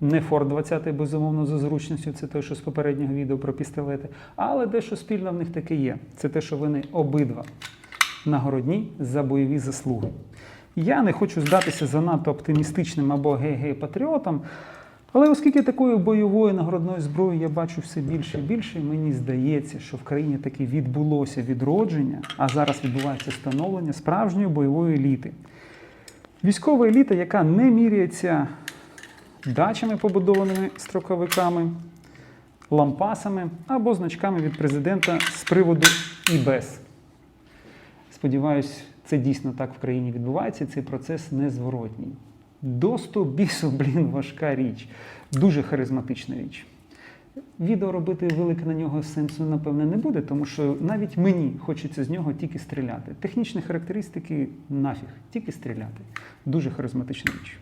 Не Форд 20, безумовно, за зручністю, це те, що з попереднього відео про пістолети. Але дещо спільно в них таке є. Це те, що вони обидва нагородні за бойові заслуги. Я не хочу здатися занадто оптимістичним або гей-гей патріотом, але оскільки такої бойової нагородної зброї я бачу все більше і більше, мені здається, що в країні таки відбулося відродження, а зараз відбувається становлення справжньої бойової еліти. Військова еліта, яка не міряється дачами, побудованими строковиками, лампасами або значками від президента з приводу і без. Сподіваюсь, це дійсно так в країні відбувається, цей процес незворотній. До 100 бісу, блін, важка річ, дуже харизматична річ. Відео робити велике на нього сенсу, напевне, не буде, тому що навіть мені хочеться з нього тільки стріляти. Технічні характеристики нафіг, тільки стріляти. Дуже харизматична річ.